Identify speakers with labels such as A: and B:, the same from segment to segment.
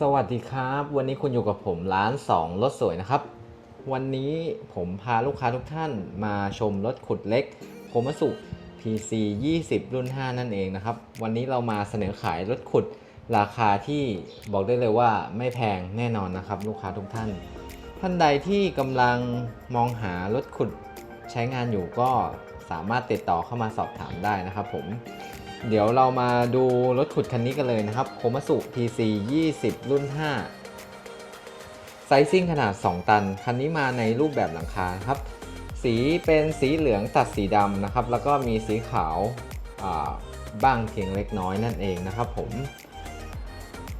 A: สวัสดีครับ วันนี้คุณอยู่กับผมร้าน2รถสวยนะครับ วันนี้ผมพาลูกค้าทุกท่านมาชมรถขุดเล็กโคมัสุ PC 20 รุ่น 5 นั่นเองนะครับ วันนี้เรามาเสนอขายรถขุดราคาที่บอกได้เลยว่าไม่แพงแน่นอนนะครับ ลูกค้าทุกท่าน ท่านใดที่กำลังมองหารถขุดใช้งานอยู่ก็สามารถติดต่อเข้ามาสอบถามได้นะครับผม เดี๋ยวเรามาดูรถขุดคันนี้กันเลยนะครับโคมัสุ PC 20 รุ่น 5 ไซซิ่งขนาด 2 ตัน คันนี้มาในรูปแบบหลังคาครับ สีเป็นสีเหลืองตัดสีดำนะครับ แล้วก็มีสีขาวาบ้างเพียงเล็กน้อยนั่นเองนะครับผม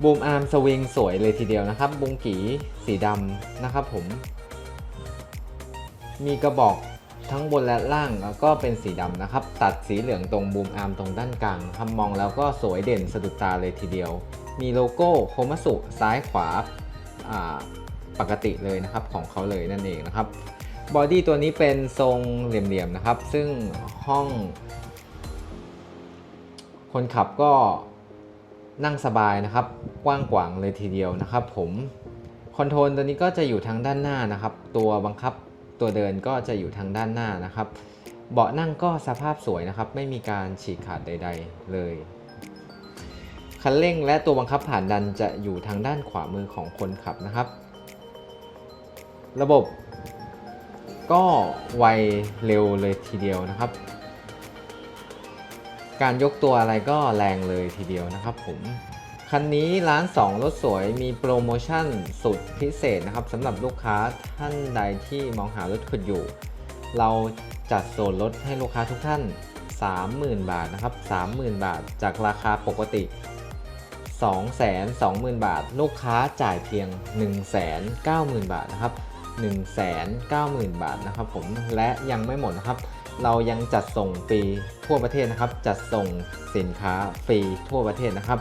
A: บูมอาร์มสวิงสวยเลยทีเดียวนะครับบุงกีสีดำนะครับผม มีกระบอก ทั้งบนและล่างแล้วก็เป็นสีดำนะครับ ตัดสีเหลืองตรงบูมอาร์มตรงด้านกลางครับมองแล้วก็สวยเด่นสะดุดตาเลยทีเดียว มีโลโก้โคมัสุซ้ายขวาปกติเลยนะครับของเขาเลยนั่นเองนะครับบอดี้ตัวนี้เป็นทรงเหลี่ยมๆนะครับ ซึ่งห้อง คนขับก็นั่งสบายนะครับ กว้างขวางเลยทีเดียวนะครับ ผมคอนโทรลตัวนี้ก็จะอยู่ทางด้านหน้านะครับ ตัวบังคับ ตัวเดินก็จะอยู่ทางด้านหน้านะครับ เบาะนั่งก็สภาพสวยนะครับ ไม่มีการฉีกขาดใด ๆ เลยคันเร่งและตัวบังคับผ่านดันจะอยู่ทางด้านขวามือของคนขับนะครับ ระบบก็ไวเร็วเลยทีเดียวนะครับ การยกตัวอะไรก็แรงเลยทีเดียวนะครับผม คันนี้ร้าน 2 รถสวยมีโปรโมชั่นสุดพิเศษนะครับสำหรับลูกค้าท่านใดที่มองหารถขุดอยู่ เราจัดส่วนลดให้ลูกค้าทุกท่าน 30,000 บาทนะครับ30,000 บาท จากราคาปกติ 220,000 บาท ลูกค้าจ่ายเพียง 190,000 บาทนะครับ190,000 บาทนะครับผมและยังไม่หมดนะครับ เรายังจัดส่งฟรีทั่วประเทศนะครับ จัดส่งสินค้าฟรีทั่วประเทศนะครับ